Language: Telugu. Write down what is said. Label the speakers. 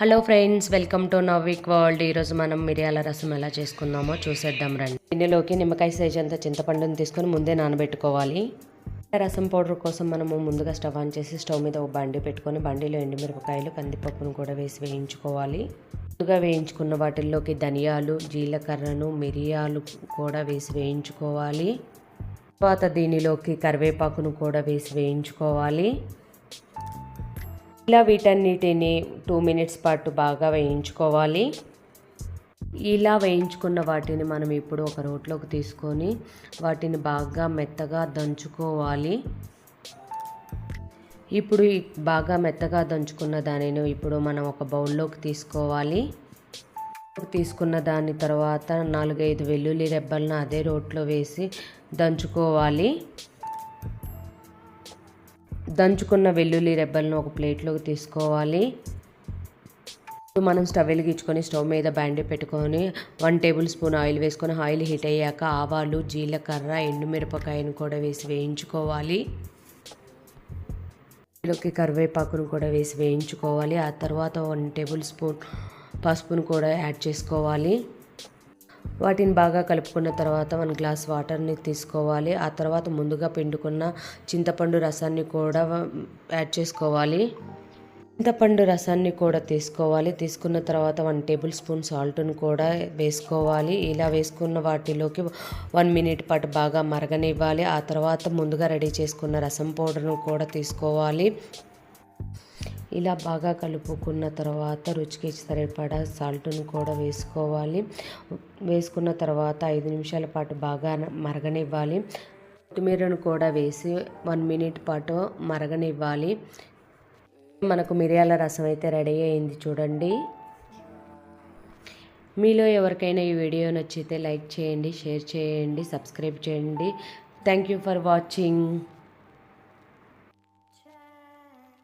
Speaker 1: hello friends welcome to Week World ఈరోజు మనం మిరియాల రసం ఎలా చేసుకుందామో చూసేద్దాం రండి ఇందులోకి నిమ్మకాయ సైజ్ అంత చింతపండుని తీసుకొని ముందే నానబెట్టుకోవాలి రసం పౌడర్ కోసం మనము ముందుగా స్టవ్ ఆన్ చేసి స్టవ్ మీద ఒక బండి పెట్టుకొని బండిలో ఎండుమిరపకాయలు కందిపప్పును కూడా వేసి వేయించుకోవాలి ముందుగా వేయించుకున్న వాటిల్లోకి ధనియాలు జీలకర్రను మిరియాలు కూడా వేసి వేయించుకోవాలి తర్వాత దీనిలోకి కరివేపాకును కూడా వేసి వేయించుకోవాలి ఇలా వీటన్నిటిని టూ మినిట్స్ పాటు బాగా వేయించుకోవాలి ఇలా వేయించుకున్న వాటిని మనం ఇప్పుడు ఒక రోట్లోకి తీసుకొని వాటిని బాగా మెత్తగా దంచుకోవాలి ఇప్పుడు బాగా మెత్తగా దంచుకున్న దానిని ఇప్పుడు మనం ఒక బౌల్లోకి తీసుకోవాలి తీసుకున్న దాని తర్వాత నాలుగైదు వెల్లుల్లి రెబ్బలను అదే రోట్లో వేసి దంచుకోవాలి దంచుకున్న వెల్లుల్లి రెబ్బలను ఒక ప్లేట్లోకి తీసుకోవాలి మనం స్టవ్ వెలిగించుకొని స్టవ్ మీద బ్యాండీ పెట్టుకొని వన్ టేబుల్ స్పూన్ ఆయిల్ వేసుకొని ఆయిల్ హీట్ అయ్యాక ఆవాలు జీలకర్ర ఎండుమిరపకాయను కూడా వేసి వేయించుకోవాలి ఇందులోకి కరివేపాకును కూడా వేసి వేయించుకోవాలి ఆ తర్వాత వన్ టేబుల్ స్పూన్ పసుపును కూడా యాడ్ చేసుకోవాలి వాటిని బాగా కలుపుకున్న తర్వాత వన్ గ్లాస్ వాటర్ని తీసుకోవాలి ఆ తర్వాత ముందుగా పిండుకున్న చింతపండు రసాన్ని కూడా యాడ్ చేసుకోవాలి చింతపండు రసాన్ని కూడా తీసుకోవాలి తీసుకున్న తర్వాత వన్ టేబుల్ స్పూన్ సాల్ట్ను కూడా వేసుకోవాలి ఇలా వేసుకున్న వాటిలోకి వన్ మినిట్ పాటు బాగా మరగనివ్వాలి ఆ తర్వాత ముందుగా రెడీ చేసుకున్న రసం పౌడర్ను కూడా తీసుకోవాలి ఇలా బాగా కలుపుకున్న తర్వాత రుచికి సరిపడా సాల్ట్ను కూడా వేసుకోవాలి వేసుకున్న తర్వాత ఐదు నిమిషాల పాటు బాగా మరగనివ్వాలి కొత్తిమీరను కూడా వేసి వన్ మినిట్ పాటు మరగనివ్వాలి మనకు మిరియాల రసం అయితే రెడీ అయింది చూడండి మీలో ఎవరికైనా ఈ వీడియో నచ్చితే లైక్ చేయండి షేర్ చేయండి సబ్స్క్రైబ్ చేయండి థ్యాంక్ యూ ఫర్ వాచింగ్